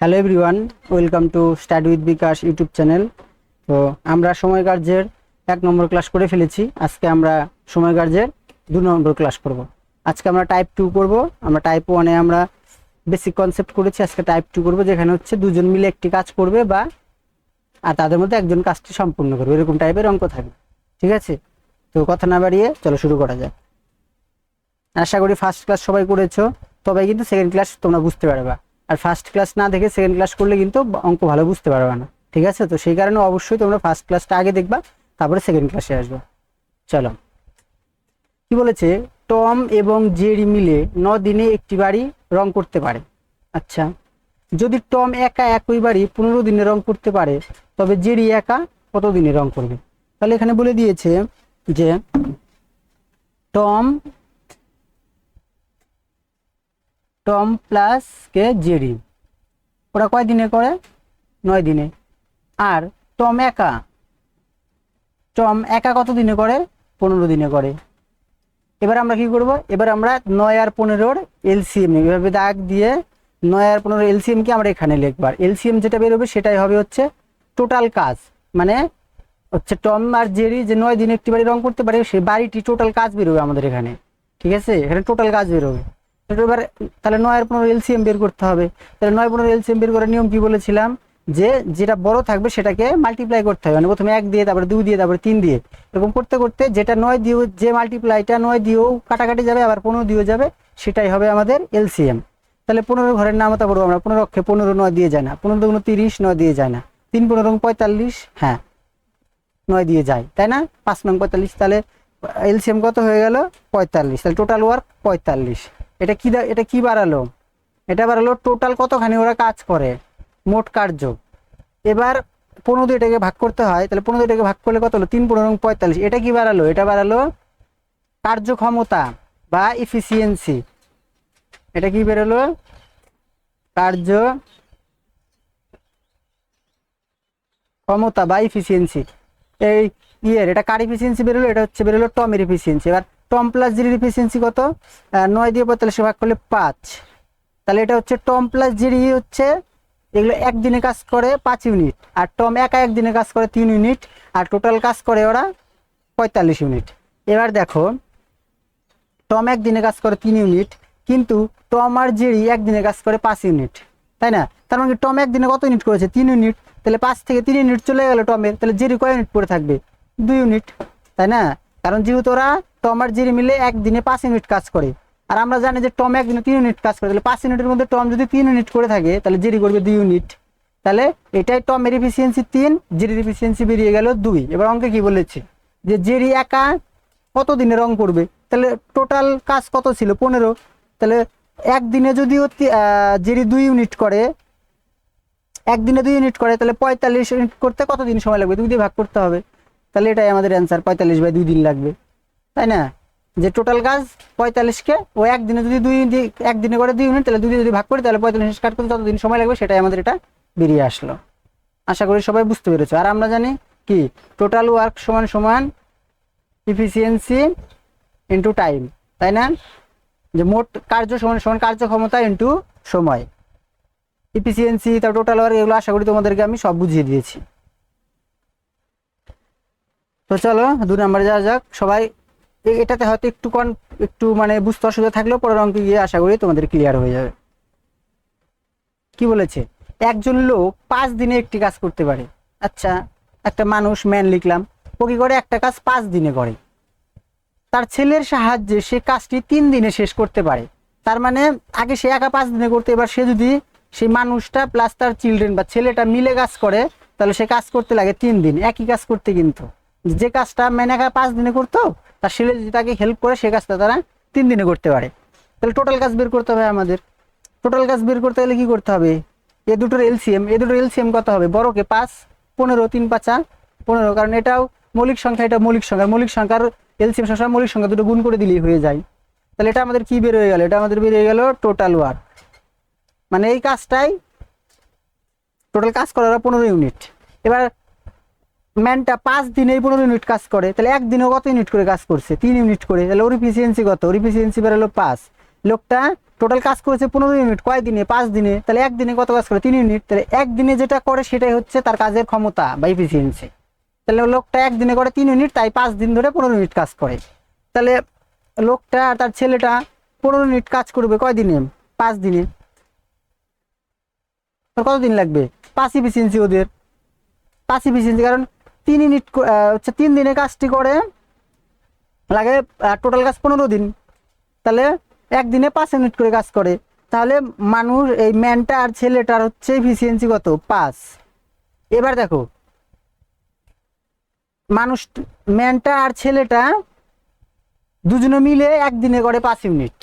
Hello everyone welcome to study with Bikash YouTube channel তো আমরা সময় কার্যের এক নম্বর ক্লাস করে ফেলেছি। আজকে আমরা সময় কার্যের দু নম্বর ক্লাস করব। আজকে আমরা টাইপ টু করব। আমরা টাইপ ওয়ানে আমরা বেসিক কনসেপ্ট করেছি। আজকে টাইপ টু করব, যেখানে হচ্ছে দুজন মিলে একটি কাজ করবে বা আর তাদের মধ্যে একজন কাজটি সম্পূর্ণ করবে। এরকম টাইপের অঙ্ক থাকবে। ঠিক আছে? তো কথা না বাড়িয়ে চলো শুরু করা যাক। আশা করি ফার্স্ট ক্লাস সবাই করেছ। তবে কিন্তু সেকেন্ড ক্লাস তোমরা বুঝতে পারবা। আর ফার্স্ট ক্লাস না দেখে সেকেন্ড ক্লাস করলে কিন্তু অঙ্ক ভালো বুঝতে পারবে না, ঠিক আছে? তো সেই কারণে অবশ্যই তোমরা ফার্স্ট ক্লাসটা আগে দেখবা, তারপরে সেকেন্ড ক্লাসে আসবা। চলো। কি বলেছে? টম এবং জেরি মিলে ন দিনে একটি বাড়ি রং করতে পারে। আচ্ছা। যদি টম একা একই বাড়ি পনেরো দিনে রং করতে পারে, তবে জেরি একা কত দিনে রং করবে? তাহলে এখানে বলে দিয়েছে যে, টম টম প্লাস কে জেডি ওরা কয় দিনে করে? নয় দিনে। আর টম একা? টম একা কত দিনে করে? পনেরো দিনে করে। এবার আমরা কি করব? এবার আমরা নয় আর পনেরোর এলসিএম এভাবে দাগ দিয়ে নয় আর পনেরো এলসিএম কে আমরা এখানে লিখবার এলসিএম যেটা বেরোবে সেটাই হবে হচ্ছে টোটাল কাজ। মানে হচ্ছে টম আর জেরি যে নয় দিনে একটি বাড়ি রং করতে পারে সেই বাড়িটি টোটাল কাজ বেরোবে আমাদের এখানে। ঠিক আছে? এখানে টোটাল কাজ বেরোবে। এবার তাহলে নয়ের পনেরো এলসিএম বের করতে হবে। তাহলে নয় পনেরো এলসিএম বের করার নিয়ম কি বলেছিলাম? যে যেটা বড় থাকবে সেটাকে মাল্টিপ্লাই করতে হবে। মানে প্রথমে এক দিয়ে, তারপরে দুই দিয়ে, তারপরে তিন দিয়ে। এরকম করতে করতে যেটা নয় দিয়েও যে মাল্টিপ্লাইটা নয় দিয়েও কাটাকাটি যাবে, আবার পনেরো দিয়েও যাবে, সেটাই হবে আমাদের এলসিএম। তাহলে পনেরো ঘরের নামতা পড়ব আমরা। পনেরো অক্ষে পনেরো নয় দিয়ে যায় না। পনেরো দুগুণ তিরিশ নয় দিয়ে যায় না। তিন পনেরো পঁয়তাল্লিশ হ্যাঁ নয় দিয়ে যায়। তাই না? পাঁচ নং পঁয়তাল্লিশ, তাহলে এলসিএম কত হয়ে গেল? পঁয়তাল্লিশ। তাহলে টোটাল ওয়ার্ক পঁয়তাল্লিশ। এটা কি এটা কি বাড়ালো? এটা বাড়ালো টোটাল কতখানি? ওরা কাজ করে। মোট কার্য। এবার পনেরো দিয়ে এটাকে ভাগ করতে হয়, তাহলে পনেরো দিয়ে এটাকে ভাগ করলে কত হলো? তিন পনেরো পঁয়তাল্লিশ। এটা কি বাড়ালো? এটা বাড়ালো কার্যক্ষমতা বা ইফিসিয়েন্সি এটা কি বেরোলো? কার্য ক্ষমতা বা ইফিসিয়েন্সি এই ইয়ের, এটা কার ইফিসিয়েন্সি বেরোলো? এটা হচ্ছে বেরোলো টমের ইফিসিয়েন্সি এবার টম প্লাস জিরির ইফিসিয়েন্সি কত? নয় দিয়ে পঁয়তাল্লিশে ভাগ করলে পাঁচ। তাহলে এটা হচ্ছে টম প্লাস জিরি হচ্ছে, এগুলো একদিনে কাজ করে পাঁচ ইউনিট আর টম একা একদিনে কাজ করে তিন ইউনিট আর টোটাল কাজ করে ওরা পঁয়তাল্লিশ ইউনিট এবার দেখো টম একদিনে কাজ করে তিন ইউনিট কিন্তু টম আর জেরি একদিনে কাজ করে পাঁচ ইউনিট তাই না? তার মানে টম একদিনে কত ইউনিট করেছে? তিন ইউনিট তাহলে পাঁচ থেকে তিন ইউনিট চলে গেল টমের তাহলে জেরি কয় ইউনিট পড়ে থাকবে? দুই ইউনিট তাই না? কারণ যেহেতু ওরা টম আর জেরি মিলে একদিনে পাঁচ ইউনিট কাজ করে। আর আমরা জানি যে টম একদিনে তিন ইউনিট কাজ করে। তাহলে পাঁচ ইউনিটের মধ্যে টম যদি তিন ইউনিট করে থাকে, তাহলে জেরি করবে দুই ইউনিট। তাহলে এটাই টমের এফিসিয়েন্সি তিন, জেরির এফিসিয়েন্সি বেরিয়ে গেল দুই। এবার অঙ্কে কি বলেছে? যে জেরি একা কত দিনে রং করবে? তাহলে টোটাল কাজ কত ছিল? পনেরো। তাহলে একদিনে যদি ও জেরি দুই ইউনিট করে, একদিনে দুই ইউনিট করে, তাহলে পঁয়তাল্লিশ ইউনিট করতে কত দিন সময় লাগবে? দুই দিয়ে ভাগ করতে হবে। তাহলে এটাই আমাদের অ্যান্সার পঁয়তাল্লিশ বাই দুই দিন লাগবে। তাই না? যে টোটাল কাজ পঁয়তাল্লিশকে, ও একদিনে যদি দুই একদিনে করে দুই ইউনিট তাহলে দুই যদি ভাগ করি, তাহলে পঁয়তাল্লিশ কাট করতে যত দিন সময় লাগবে, সেটাই আমাদের এটা বেরিয়ে আসলো। আশা করি সবাই বুঝতে পেরেছ। আর আমরা জানি কি? টোটাল ওয়ার্ক সমান সমান ইফিসিয়েন্সি ইন্টু টাইম তাই না? যে মোট কার্য সমান সমান কার্যক্ষমতা ইন্টু সময়। ইফিসিয়েন্সি তার টোটাল ওয়ার্ক এগুলো আশা করি তোমাদেরকে আমি সব বুঝিয়ে দিয়েছি। তো চলো, দু নম্বরে যাওয়া যাক। সবাই এটাতে হয়তো একটু কন, একটু মানে বুঝতে অসুবিধা থাকলেও পরের অঙ্কে গিয়ে আশা করি তোমাদের ক্লিয়ার হয়ে যাবে। কি বলেছে? একজন লোক পাঁচ দিনে একটি কাজ করতে পারে। আচ্ছা একটা মানুষ ম্যান লিখলাম, ও কি করে? একটা কাজ পাঁচ দিনে করে। তার ছেলের সাহায্যে সে কাজটি তিন দিনে শেষ করতে পারে। তার মানে আগে সে একা পাঁচ দিনে করতে, এবার সে যদি সেই মানুষটা প্লাস তার চিলড্রেন বা ছেলেটা মিলে কাজ করে, তাহলে সে কাজ করতে লাগে তিন দিন। একই কাজ করতে কিন্তু। যে কাজটা ম্যান একা পাঁচ দিনে করতো তার ছেলে যদি তাকে হেল্প করে, সে কাজটা তারা তিন দিনে করতে পারে। তাহলে টোটাল কাজ বের করতে হবে আমাদের। টোটাল কাজ বের করতে গেলে কি করতে হবে? এ দুটোর এলসিএম এ দুটোর এলসিএম কত হবে? বড়কে পাঁচ, পনেরো, তিন, পাঁচা পনেরো। কারণ এটাও মৌলিক সংখ্যা, এটা মৌলিক সংখ্যা। মৌলিক সংখ্যার এলসিএম সবসময় মৌলিক সংখ্যা দুটো গুণ করে দিলেই হয়ে যায়। তাহলে এটা আমাদের কি বের হয়ে গেল? এটা আমাদের বের হয়ে গেল টোটাল ওয়ার্ক মানে এই কাজটাই টোটাল কাজ করার পনেরো ইউনিট এবার ম্যানটা পাঁচ দিনে পনেরো ইউনিট কাজ করে, তাহলে একদিনে কত ইউনিট করে কাজ করছে? তিন ইউনিট করে, তাহলে ওর ইফিসিয়েন্সি কত? ওর ইফিসিয়েন্সি বেরোলো পাঁচ। লোকটা টোটাল কাজ করেছে পনেরো ইউনিট কয় দিনে? পাঁচ দিনে। তাহলে একদিনে কত কাজ করে? তিন ইউনিট তাহলে একদিনে যেটা করে সেটাই হচ্ছে তার কাজের ক্ষমতা বা ইফিসিয়েন্সি তাহলে লোকটা একদিনে করে তিন ইউনিট তাই পাঁচ দিন ধরে পনেরো ইউনিট কাজ করে। তাহলে লোকটা আর তার ছেলেটা পনেরো ইউনিট কাজ করবে কয় দিনে? পাঁচ দিনে। কতদিন লাগবে? পাঁচ ইফিসিয়েন্সি ওদের। পাঁচ ইফিসিয়েন্সি কারণ তিন ইউনিট হচ্ছে তিন দিনে কাজটি করে। লাগে টোটাল কাজ পনেরো দিন। তাহলে একদিনে পাঁচ ইউনিট করে কাজ করে। তাহলে মানুষ, এই ম্যানটা আর ছেলেটার হচ্ছে এফিসিয়েন্সি কত? পাঁচ। এবার দেখো, মানুষ, ম্যানটা আর ছেলেটা দুজনে মিলে একদিনে করে পাঁচ ইউনিট।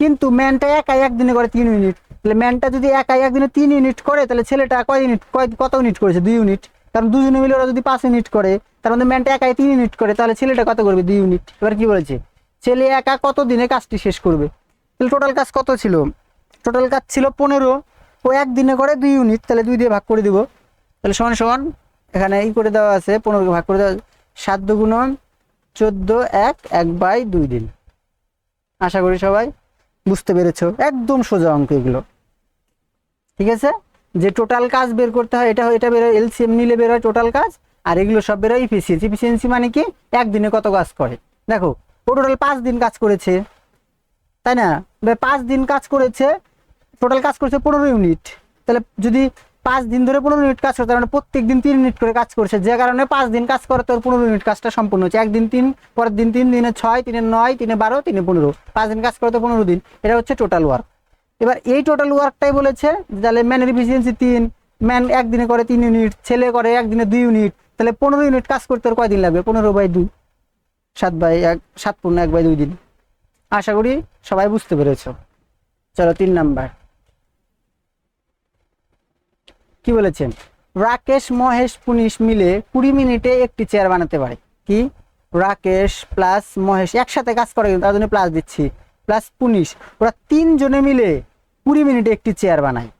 কিন্তু ম্যানটা একাই একদিনে করে তিন ইউনিট। তাহলে ম্যানটা যদি একাই একদিনে তিন ইউনিট করে, তাহলে ছেলেটা কয় ইউনিট, কয়, কত ইউনিট করেছে? দুই ইউনিট। কারণ দুজনে মিলে ওরা যদি পাঁচ ইউনিট করে, তার মধ্যে ম্যানটা একাই তিন ইউনিট করে, তাহলে ছেলেটা কত করবে? দুই ইউনিট এবার কি বলেছে? ছেলে একা কত দিনে কাজটি শেষ করবে? তাহলে টোটাল কাজ কত ছিল? টোটাল কাজ ছিল পনেরো। ও একদিনে করে দুই ইউনিট তাহলে দুই দিয়ে ভাগ করে দিব। তাহলে সমান সমান, এখানে এই করে দেওয়া আছে, পনেরোকে ভাগ করে দেওয়া সাত দুগুণ চোদ্দ, এক এক বাই দুই দিন। আশা করি সবাই বুঝতে পেরেছ। একদম সোজা অঙ্ক এগুলো। ঠিক আছে? যে টোটাল কাজ বের করতে হয়, এটা এটা বেরোয় এলসিএম নিলে বেরোয় টোটাল কাজ, আর এগুলো সব বেরোয় ইফিসিয়েন্সি ইফিসিয়েন্সি মানে কি? একদিনে কত কাজ করে? দেখো, ও টোটাল পাঁচ দিন কাজ করেছে, তাই না? পাঁচ দিন কাজ করেছে টোটাল কাজ করেছে পনেরো ইউনিট তাহলে যদি পাঁচ দিন ধরে পনেরো ইউনিট কাজ করে, তার মানে প্রত্যেক দিন তিন ইউনিট করে কাজ করছে। যে কারণে পাঁচ দিন কাজ করে, তোর পনেরো ইউনিট কাজটা সম্পূর্ণ হচ্ছে একদিন তিন, পরের দিন তিন, দিনে ছয়, তিনে নয়, তিনে বারো, তিনে পনেরো। পাঁচ দিন কাজ করে, তো পনেরো দিন। এটা হচ্ছে টোটাল ওয়ার্ক এবার এই টোটাল ওয়ার্কটাই বলেছে তাহলে ম্যানের এফিসিয়েন্সি তিন ম্যান একদিনে করে তিন ইউনিট ছেলে করে একদিনে দুই ইউনিট তাহলে পনেরো ইউনিট কাজ করতে ওর কয়দিন লাগবে? পনেরো বাই দুই, সাত বাই এক, সাত পূর্ণ এক বাই দুই দিন। আশা করি সবাই বুঝতে পেরেছ। চলো তিন নাম্বার। কি বলেছেন? রাকেশ, মহেশ, পুনিশ মিলে কুড়ি মিনিটে একটি চেয়ার বানাতে পারে। কি? রাকেশ প্লাস মহেশ একসাথে কাজ করে কিন্তু তার জন্য প্লাস দিচ্ছি। প্লাস পুনিশ। ওরা তিনজনে মিলে কুড়ি মিনিটে একটি চেয়ার বানায়।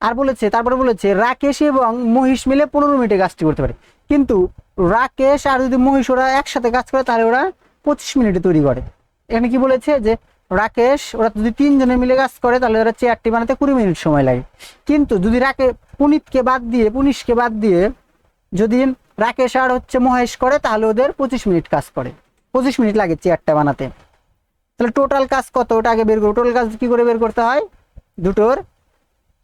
আর বলেছে, তারপরে বলেছে, রাকেশ এবং মহিষ মিলে পনেরো মিনিটে কাজটি করতে পারে। কিন্তু রাকেশ আর যদি মহিষ ওরা একসাথে কাজ করে, তাহলে ওরা পঁচিশ মিনিটে তৈরি করে। এখানে কি বলেছে যে, রাকেশ, ওরা যদি তিনজনে মিলে কাজ করে, তাহলে ওরা চেয়ারটি বানাতে কুড়ি মিনিট সময় লাগে। কিন্তু যদি রাকে, পুনিতকে বাদ দিয়ে, পুনিশকে বাদ দিয়ে যদি রাকেশ আর হচ্ছে মহেশ করে, তাহলে ওদের পঁচিশ মিনিট কাজ করে। পঁচিশ মিনিট লাগে চেয়ারটা বানাতে। তাহলে টোটাল কাজ কত? ওটা আগে বের করব টোটাল কাজ কি করে বের করতে হয়? দুটোর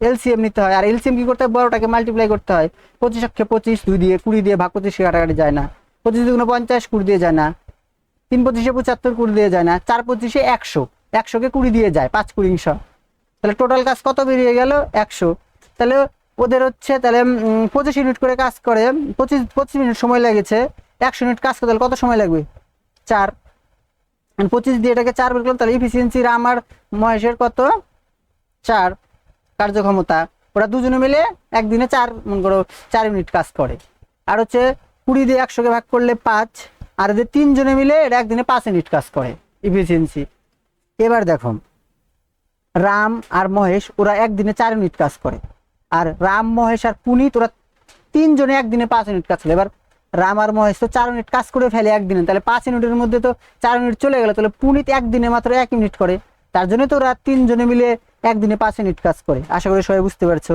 এলসিএম নিতে হয়। আর এলসিএম কি করতে হয়? বড়টাকে মাল্টিপ্লাই করতে হয়। পঁচিশ অক্ষে পঁচিশ, দুই দিয়ে কুড়ি দিয়ে ভাগ পঁচিশে কাটাকাটি যায় না। পঁচিশ দুগুণ পঞ্চাশ, কুড়ি দিয়ে যায় না। তিন পঁচিশে পঁচাত্তর, কুড়ি দিয়ে যায় না। চার পঁচিশে একশো। একশোকে কুড়ি দিয়ে যায়, পাঁচ কুড়ি ইংশ তাহলে টোটাল কাজ কত বেরিয়ে গেল? একশো। তাহলে ওদের হচ্ছে, তাহলে পঁচিশ ইউনিট করে কাজ করে, পঁচিশ পঁচিশ মিনিট সময় লেগেছে। একশো ইউনিট কাজ করতে কত সময় লাগবে? চার। পঁচিশ দিয়ে এটাকে চার বের করলাম, তাহলে ইফিসিয়েন্সি আমার মহেশের কত? চার কার্যক্ষমতা। ওরা দুজনে মিলে একদিনে চার, মনে করো, চার মিনিট কাজ করে। আর হচ্ছে কুড়ি দিয়ে একশোকে ভাগ করলে পাঁচ, আর এদের তিনজনে মিলে এরা একদিনে পাঁচ মিনিট কাজ করে ইফিসিয়েন্সি এবার দেখো, রাম আর মহেশ, ওরা একদিনে চার মিনিট কাজ করে। আর রাম, মহেশ আর পুনিত, ওরা তিনজনে একদিনে পাঁচ মিনিট কাজ করে। এবার রাম আর মহেশ তো চার মিনিট কাজ করে ফেলে একদিনে। তাহলে পাঁচ মিনিটের মধ্যে তো চার মিনিট চলে গেল, তাহলে পুনিত একদিনে মাত্র এক মিনিট করে। তার জন্য তো ওরা তিনজনে মিলে একদিনে পাঁচ মিনিট কাজ করে। আশা করি সবাই বুঝতে পারছ।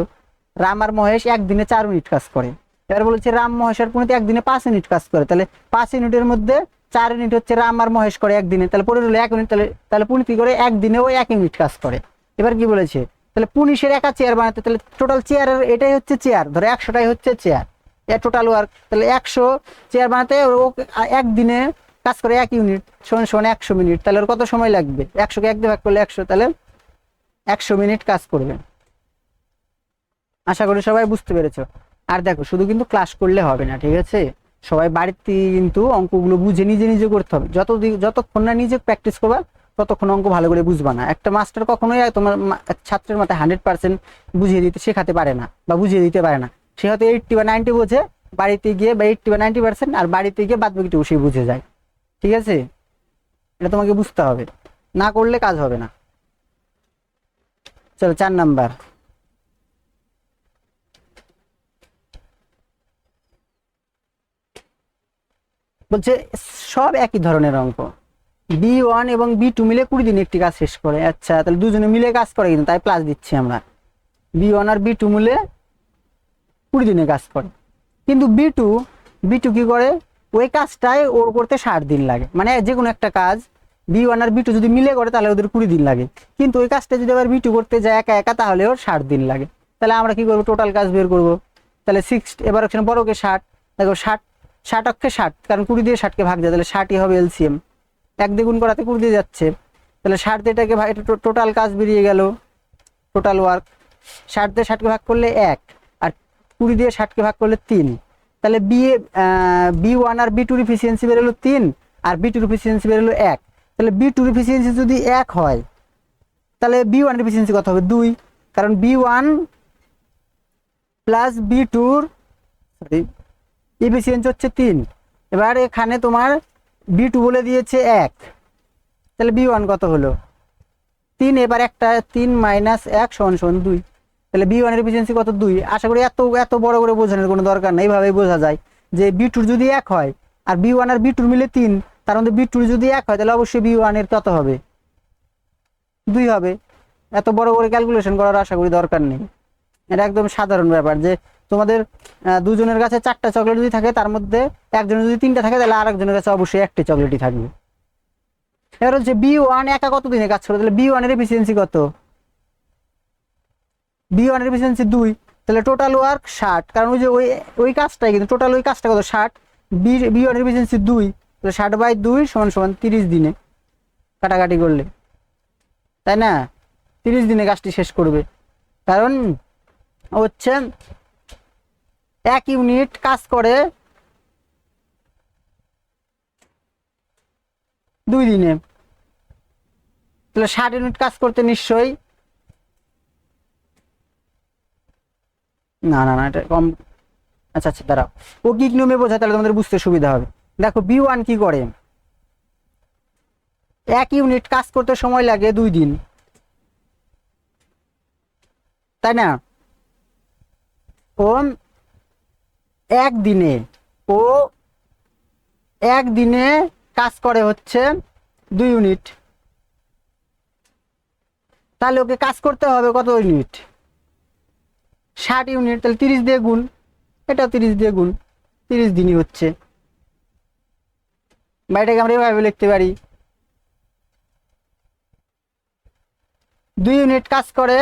রাম আর মহেশ একদিনে চার মিনিট কাজ করে। এবার বলেছে রাম, মহেশ আর পুনিত একদিনে পাঁচ মিনিট কাজ করে। তাহলে পাঁচ মিনিটের মধ্যে চার মিনিট হচ্ছে রাম আর মহেশ করে একদিনে। তাহলে পরে রইল এক মিনিট, তাহলে তাহলে পুনিত কি করে? একদিনেও এক মিনিট কাজ করে। এবার কি বলেছে? তাহলে পুনিশের একা চেয়ার বানাতে, তাহলে টোটাল চেয়ারের এটাই হচ্ছে চেয়ার ধরো একশোটাই হচ্ছে চেয়ার টোটাল ওয়ার্ক তাহলে একশো চেয়ার বানাতে ও একদিনে কাজ করে এক ইউনিট সমান সমান একশো মিনিট তাহলে ওর কত সময় লাগবে? একশোকে এক ভাগ করলে একশো, তাহলে একশো মিনিট কাজ করবে। আশা করি সবাই বুঝতে পেরেছ। আর দেখো, শুধু কিন্তু ক্লাস করলে হবে না, ঠিক আছে? সবাই বাড়িতে কিন্তু অঙ্কগুলো বুঝে নিজে নিজে করতে হবে। যত যতক্ষণ না নিজে প্র্যাকটিস করবা, ততক্ষণ অঙ্ক ভালো করে বুঝবা না। একটা মাস্টার কখনোই তোমার ছাত্রের মাথায় হান্ড্রেড পার্সেন্ট বুঝিয়ে দিতে শেখাতে পারে না বা বুঝিয়ে দিতে পারে না। সে হয়তো এইটটি বা নাইনটি বোঝে বাড়িতে গিয়ে বা এইটটি বা নাইনটি পার্সেন্ট আর বাড়িতে গিয়ে বাদ বাকিটুকু সে বুঝে যায়। ঠিক আছে? এটা তোমাকে বুঝতে হবে। না করলে কাজ হবে না। চলো, চার নাম্বার। বলছে, সব একই ধরনের অঙ্ক। বি ওয়ান এবং বি টু মিলে কুড়ি দিনে একটি কাজ শেষ করে। আচ্ছা তাহলে দুজনে মিলে কাজ করে কিন্তু, তাই প্লাস দিচ্ছি আমরা। বি ওয়ান আর বি টু মিলে কুড়ি দিনে কাজ করে। কিন্তু বি টু বি টু কী করে? ওই কাজটাই ওর করতে ষাট দিন লাগে। মানে যে কোনো একটা কাজ বি ওয়ান আর বি টু যদি মিলে করে, তাহলে ওদের কুড়ি দিন লাগে। কিন্তু ওই কাজটা যদি আবার বি টু করতে যায় একা একা, তাহলে ওর ষাট দিন লাগে। তাহলে আমরা কি করব? টোটাল কাজ বের করব। তাহলে সিক্স এবার হচ্ছে বড়কে ষাট? দেখো ষাট ষাট অক্ষে ষাট। কারণ কুড়ি দিয়ে ষাটকে ভাগ যায়, তাহলে ষাটই হবে এলসিএম এক দ্বিগুণ করাতে কুড়ি দিয়ে যাচ্ছে। তাহলে ষাট এটাকে এটা টোটাল কাজ বেরিয়ে গেল। টোটাল ওয়ার্ক ষাট দিয়ে ষাটকে ভাগ করলে এক। কুড়ি দিয়ে ষাটকে ভাগ করলে তিন। তাহলে বি বি ওয়ান আর বি টুর ইফিসিয়েন্সি বেরোলো তিন আর বি টুর ইফিসিয়েন্সি বেরোলো এক। তাহলে বি টুর ইফিসিয়েন্সি যদি এক হয়, তাহলে বি ওয়ানের ইফিসিয়েন্সি কত হবে? দুই। কারণ বি ওয়ান প্লাস বি টুর সরি ইফিসিয়েন্সি হচ্ছে তিন। এবার এখানে তোমার বি টু বলে দিয়েছে এক। তাহলে বি ওয়ান কত হলো? তিন, এবার একটা, তিন মাইনাস এক সমান সমান দুই। তাহলে বি ওয়ানের এফিসিয়েন্সি কত? দুই। আশা করি এত এত বড় করে বোঝানোর কোনো দরকার নেই এইভাবেই বোঝা যায় যে বি টুর যদি এক হয় আর বি ওয়ান আর বি টুর মিলে তিন, তার মধ্যে বি টুর যদি এক হয়, তাহলে অবশ্যই বি ওয়ানের কত হবে? দুই হবে। এত বড় করে ক্যালকুলেশন করার আশা করি দরকার নেই। এটা একদম সাধারণ ব্যাপার যে তোমাদের দুজনের কাছে চারটা চকলেট যদি থাকে, তার মধ্যে একজনের যদি তিনটা থাকে, তাহলে আরেকজনের কাছে অবশ্যই একটি চকলেটই থাকবে। এবার হচ্ছে বি ওয়ান একা কত দিনে কাজ করে? তাহলে বি ওয়ানের এফিসিয়েন্সি কত? বি ওয়ানের এফিসিয়েন্সি দুই, তাহলে টোটাল ওয়ার্ক ষাট। কারণ ওই যে ওই ওই কাজটাই কিন্তু টোটাল ওই কাজটা কত? ষাট। বি বি ওয়ানের এফিসিয়েন্সি দুই, তাহলে ষাট বাই দুই সমান সমান তিরিশ দিনে কাটাকাটি করলে। তাই না? তিরিশ দিনে কাজটি শেষ করবে। কারণ হচ্ছে এক ইউনিট কাজ করে দুই দিনে। তাহলে ষাট ইউনিট কাজ করতে নিশ্চয়ই না না না, এটা কম আচ্ছা আচ্ছা দাঁড়াও। ও কি নিয়মে বোঝায় তাহলে তোমাদের বুঝতে সুবিধা হবে। দেখো বি ওয়ান কি করে? এক ইউনিট কাজ করতে সময় লাগে দুই দিন। তাই না? ও একদিনে ও একদিনে কাজ করে হচ্ছে দুই ইউনিট তাহলে ওকে কাজ করতে হবে কত ইউনিট ষাট ইউনিট, তাহলে তিরিশ দিয়ে গুণ। এটাও তিরিশ দিয়ে গুণ। তিরিশ দিনই হচ্ছে। বা এটাকে আমরা এভাবে লিখতে পারি। দুই ইউনিট কাজ করে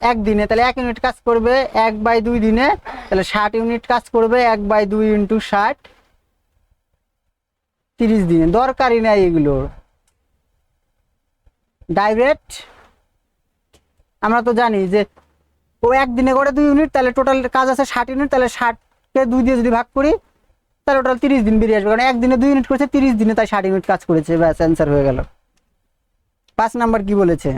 এক দিনে, তাহলে এক ইউনিট কাজ করবে এক বাই দুই দিনে, তাহলে ষাট ইউনিট কাজ করবে এক বাই দুই ইন্টু ষাট। তিরিশ দিনে, দরকারই নাই এগুলো। ডাইরেক্ট আমরা তো জানি যে ও একদিনে করে দুই ইউনিট তাহলে টোটাল কাজ আছে ষাট ইউনিট তাহলে ষাটকে দুই দিয়ে যদি ভাগ করি, তাহলে টোটাল তিরিশ দিন বেরিয়ে আসবে। কারণ একদিনে দুই ইউনিট করেছে, তিরিশ দিনে তাই ষাট ইউনিট কাজ করেছে, ব্যাস অ্যান্সার হয়ে গেল। পাঁচ নাম্বার কি বলেছে?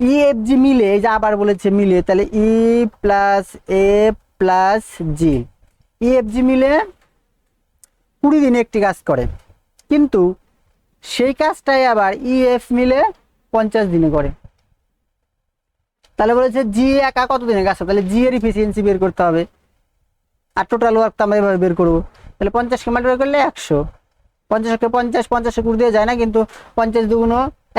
ই এফ জি মিলে, এই যে আবার বলেছে মিলে, তাহলে E plus A plus G E F G মিলে কুড়ি দিনে একটি কাজ করে, কিন্তু সেই কাজটাই আবার ই এফ মিলে পঞ্চাশ দিনে করে। তাহলে বলেছে, জি, একা কত দিনে কাজ তাহলে জি এর ইফিসিয়েন্সি বের করতে হবে। আর টোটাল ওয়ার্ক তো আমরা এভাবে বের করব। তাহলে পঞ্চাশকে মাল্টিপ্লাই করলে একশো। পঞ্চাশকে পঞ্চাশ, পঞ্চাশে কুড়ি দিয়ে যায় না, কিন্তু পঞ্চাশ দুগুণ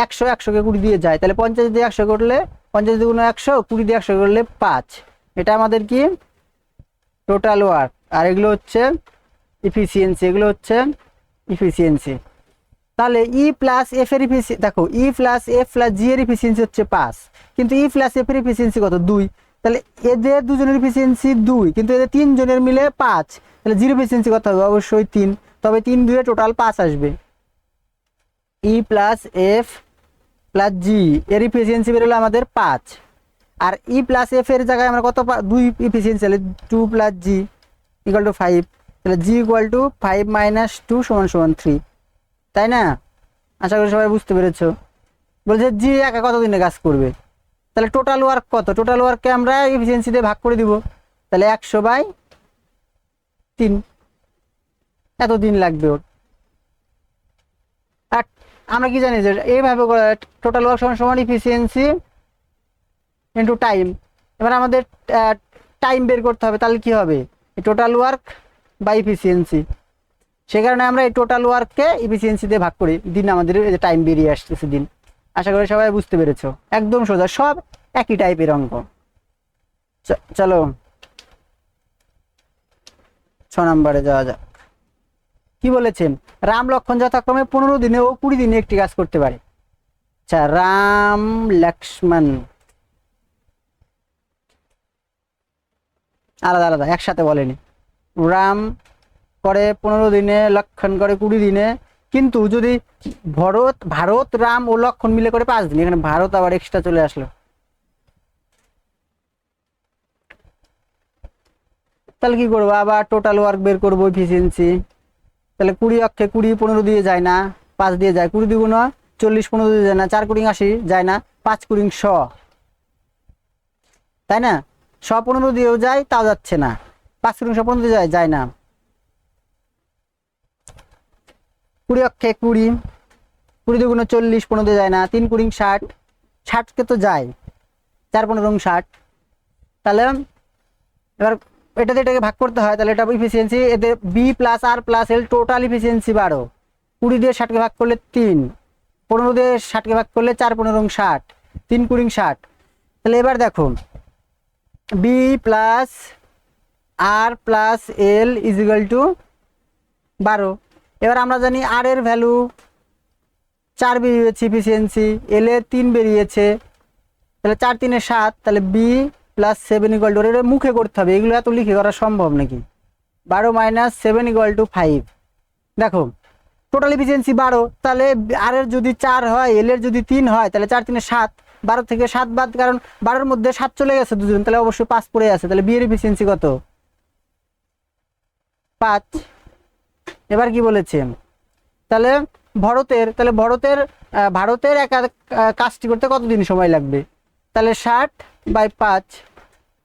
একশো একশোকে কুড়ি দিয়ে যায়। তাহলে পঞ্চাশ দিয়ে একশো করলে, পঞ্চাশ দুগুণ একশো, কুড়ি দিয়ে একশো করলে পাঁচ। এটা আমাদের কি? টোটাল ওয়ার্ক আর এগুলো হচ্ছে ইফিসিয়েন্সি এগুলো হচ্ছে ইফিসিয়েন্সি তাহলে ই প্লাস এফ এর ইফিসি দেখো E plus F plus G এর ইফিসিয়েন্সি হচ্ছে পাঁচ। কিন্তু ই প্লাস এফ এর ইফিসিয়েন্সি কত? দুই। তাহলে এদের দুজনের ইফিসিয়েন্সি দুই, কিন্তু এদের তিনজনের মিলে পাঁচ। তাহলে জিরো ইফিসিয়েন্সি কত হবে? অবশ্যই তিন। তবে তিন দুয়ে টোটাল পাঁচ আসবে। E plus F plus G এর ইফিসিয়েন্সি বেরোলো আমাদের পাঁচ। আর ই প্লাস এফ এর জায়গায় আমরা কত দুই ইফিসিয়েন্সি তাহলে two plus G equal to five তাহলে G equal to five minus two সমান সমান থ্রি তাই না? আশা করি সবাই বুঝতে পেরেছ। বলছে, জি, একা কত দিনে কাজ করবে? তাহলে টোটাল ওয়ার্ক কত? টোটাল ওয়ার্ককে আমরা এফিসিয়েন্সি ভাগ করে দিব। তাহলে একশো বাই তিন। এত দিন লাগবে ওর। আর আমরা কি জানি যে এইভাবে টোটাল ওয়ার্ক সমান সমান ইফিসিয়েন্সি ইন্টু টাইম এবার আমাদের টাইম বের করতে হবে, তাহলে কি হবে? টোটাল ওয়ার্ক বাই ইফিসিয়েন্সি সে কারণে আমরা এই টোটাল ওয়ার্ককে ইফিসিয়েন্সি দিয়ে ভাগ করি। দিন আমাদের টাইম বেরিয়ে আসতেছে দিন। আশা করি সবাই বুঝতে পেরেছ। একদম সোজা, সব একই টাইপের অঙ্ক। চলো। ছ নম্বরে যাওয়া যাক। কি বলেছেন? রাম লক্ষণ যথাক্রমে পনেরো দিনে ও কুড়ি দিনে একটি কাজ করতে পারে। আচ্ছা রাম লক্ষ্মণ। আলাদা আলাদা, একসাথে বলেনি। রাম করে পনেরো দিনে, লক্ষণ করে কুড়ি দিনে। কিন্তু যদি ভরত, ভারত, রাম ও লক্ষণ মিলে করে পাঁচ দিন, এখানে ভারত আবার এক্সট্রা চলে আসলো। তাহলে কি করব? আবার টোটাল ওয়ার্ক বের করব এফিসিয়েন্সি তাহলে কুড়ি অক্ষে কুড়ি পনেরো দিয়ে যায় না, পাঁচ দিয়ে যায়। কুড়ি দ্বিগুণ চল্লিশ পনেরো দিয়ে যায় না, চার কুড়ি আশি যায় না, পাঁচ কুড়ি শ। তাই না? শ পনেরো দিয়েও যায়, তাও যাচ্ছে না। পাঁচ কুড়ি শ পনেরো দিয়ে যায় যায় না। কুড়ি অক্ষে কুড়ি কুড়ি দুগুণ চল্লিশ পনেরো যায় না, তিন কুড়ি ষাট, ষাটকে তো যায়, চার পনেরো ষাট। তাহলে এবার এটাতে এটাকে ভাগ করতে হয়, তাহলে এটা ইফিসিয়েন্সি এতে B plus R plus L total efficiency বারো। কুড়ি দিয়ে ষাটকে ভাগ করলে তিন, পনেরো দিয়ে ষাটকে ভাগ করলে চার পনেরো ষাট, তিন কুড়ি ষাট। তাহলে এবার দেখো B plus R plus L equal to বারো। এবার আমরা জানি আর এর ভ্যালু চার বেরিয়েছে ইফিসিয়েন্সি এল এর তিন বেরিয়েছে, তাহলে চার তিনে সাত, তাহলে B plus seven equal to এটা মুখে করতে হবে, এগুলো এত লিখে করা সম্ভব নাকি? বারো minus seven equal to five দেখো টোটাল এফিসিয়েন্সি বারো, তাহলে আর এর যদি চার হয় এল এর যদি তিন হয়, তাহলে চার তিনে সাত, বারো থেকে সাত বাদ, কারণ বারোর মধ্যে সাত চলে গেছে দুজন, তাহলে অবশ্যই পাঁচ পড়ে আছে, তাহলে বিয়ের এফিসিয়েন্সি কত? পাঁচ। এবার কি বলেছে? তাহলে ভরতের তাহলে ভরতের ভারতের একা কাজটি করতে কতদিন সময় লাগবে? তাহলে ষাট বাই পাঁচ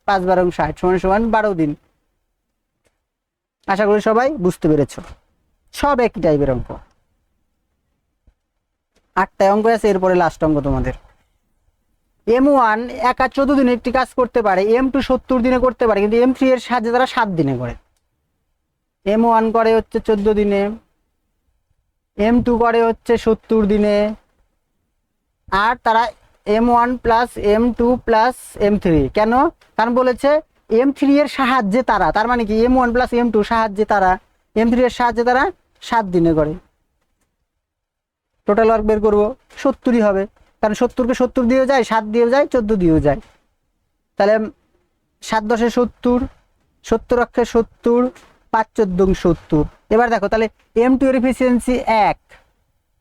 পাঁচ বারো ষাট সমান সমান বারো দিন। আশা করি সবাই বুঝতে পেরেছ। সব একই টাইপের অঙ্ক। আটটায় অঙ্ক আছে, এরপরে লাস্ট অঙ্ক তোমাদের। এম ওয়ান একা চোদ্দ দিনে একটি কাজ করতে পারে এম টু সত্তর দিনে করতে পারে, কিন্তু এম থ্রি এর সাহায্যে তারা সাত দিনে করে। এম ওয়ান করে হচ্ছে চোদ্দ দিনে এম টু করে হচ্ছে সত্তর দিনে, আর তারা M one plus M two plus M three কেন? কারণ বলেছে এম থ্রি এর সাহায্যে তারা, তার মানে কি? M one plus M two সাহায্যে তারা এম থ্রি এর সাহায্যে তারা সাত দিনে করে। টোটাল ওয়ার্ক বের করব, সত্তরই হবে। কারণ সত্তরকে সত্তর দিয়েও যায়, সাত দিয়েও যায়, চোদ্দ দিয়েও যায়। তাহলে সাত দশে সত্তর সত্তর অক্ষে সত্তর পাঁচ চোদ্দ সত্তর এবার দেখো, তাহলে এম টু এর এফিসিয়েন্সি এক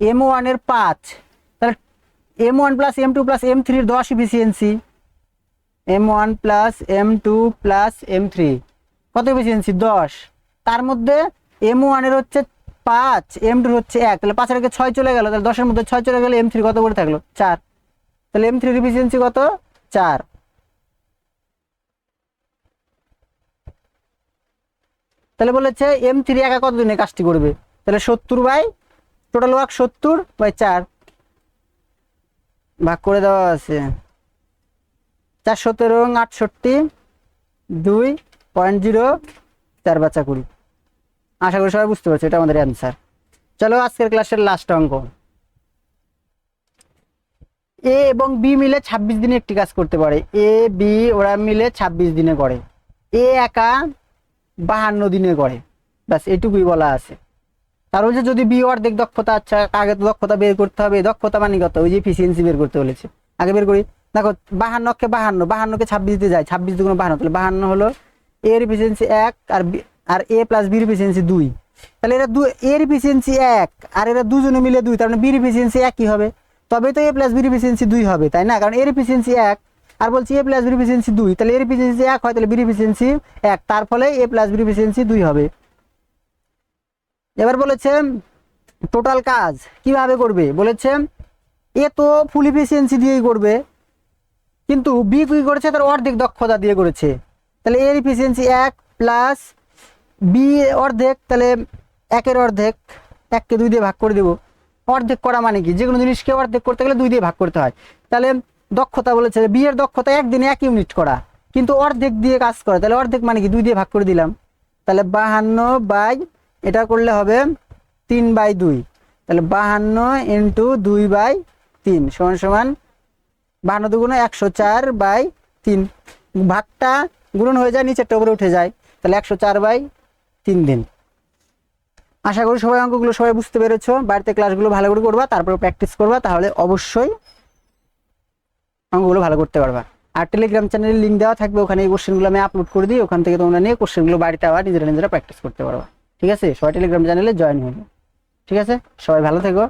এম ওয়ানের পাঁচ, তাহলে M one plus M two plus M থ্রির দশ efficiency M one plus M two plus M three কত এফিসিয়েন্সি দশ। তার মধ্যে এম ওয়ানের হচ্ছে পাঁচ এম টুর হচ্ছে এক, তাহলে পাঁচের আগে ছয় চলে গেল, তাহলে দশের মধ্যে ছয় চলে গেলে এম থ্রি কত করে থাকল? চার। তাহলে এম থ্রির এফিসিয়েন্সি কত? চার। তাহলে বলেছে এম থ্রি একা কতদিনে কাজটি করবে? তাহলে সত্তর বাই টোটাল ওয়ার্ক সত্তর বাই চার। ভাগ করে দেওয়া আছে চার সতেরো আটষট্টি, দুই পয়েন্ট জিরো চার বাচ্চা কুড়ি। আশা করি সবাই বুঝতে পারছ, এটা আমাদের অ্যান্সার চলো আজকের ক্লাসের লাস্ট অঙ্ক। এ এবং বি মিলে ২৬ দিনে একটি কাজ করতে পারে। এ বি ওরা মিলে ২৬ দিনে করে। এ একা বাহান্ন দিনে করে ব্যাস, এটুকুই বলা আছে। তার হচ্ছে যদি বি অর্ধেক দক্ষতা আচ্ছা আগে তো দক্ষতা বের করতে হবে, দক্ষতা মানে কত? ওই যে এফিসিয়েন্সি বের করতে বলেছে। আগে বের করি, দেখো বাহান্ন অক্ষে বাহান্ন, বাহান্নকে ছাব্বিশ দিয়ে যায়, ছাব্বিশ দুগুণ বাহান্ন, তাহলে বাহান্ন হলো এর এফিসিয়েন্সি এক আর আর এ প্লাস বির এফিসিয়েন্সি দুই। তাহলে এরা দু এর এফিসিয়েন্সি এক আর এরা দুজনে মিলে দুই, তার মানে বির এফিসিয়েন্সি একই হবে। তবে তো এ প্লাস বির এফিসিয়েন্সি দুই হবে, তাই না? কারণ এর এফিসিয়েন্সি এক আর বলছি এ প্লাস বির এফিসিয়েন্সি দুই, তাহলে এর এফিসিয়েন্সি এক হয়, তাহলে বির এফিসিয়েন্সি এক। তার ফলে এ প্লাস বির এফিসিয়েন্সি দুই হবে। এবার বলেছে টোটাল কাজ কীভাবে করবে? বলেছে, এ তো ফুল এফিসিয়েন্সি দিয়েই করবে, কিন্তু বি কি করেছে? তার অর্ধেক দক্ষতা দিয়ে করেছে। তাহলে এর এফিসিয়েন্সি এক প্লাস বি অর্ধেক, তাহলে একের অর্ধেক, এককে দুই দিয়ে ভাগ করে দেবো। অর্ধেক করা মানে কি? যে কোনো জিনিসকে অর্ধেক করতে গেলে দুই দিয়ে ভাগ করতে হয়। তাহলে দক্ষতা বলেছে বি এর দক্ষতা একদিনে এক ইউনিট করা। কিন্তু অর্ধেক দিয়ে কাজ করে। তাহলে অর্ধেক মানে কি? দুই দিয়ে ভাগ করে দিলাম। তাহলে বাহান্ন বাই, এটা করলে হবে তিন বাই দুই। তাহলে বাহান্ন ইন্টু দুই বাই তিন সমান সমান বাহান্ন দুগুণ একশো চার বাই তিন। ভাগটা গুণন হয়ে যায়, নিচেরটা উপরে উঠে যায়। তাহলে একশো চার বাই তিন দিন। আশা করি সবাই অঙ্কগুলো সবাই বুঝতে পেরেছ। বাড়িতে ক্লাসগুলো ভালো করে করবা, তারপরে প্র্যাকটিস করবা, তাহলে অবশ্যই অঙ্কগুলো ভালো করতে পারবা। আর টেলিগ্রাম চ্যানেলের লিঙ্ক দেওয়া থাকবে, ওখানে এই কোশ্চেনগুলো আমি আপলোড করে দিই ওখান থেকে তোমরা নিয়ে কোশ্চেনগুলো বাড়িতে আবার নিজেরা নিজেরা প্র্যাকটিস করতে পারবা। ঠিক আছে? সবাই টেলিগ্রাম চ্যানেলে জয়েন হবে ঠিক আছে? সবাই ভালো থেকো।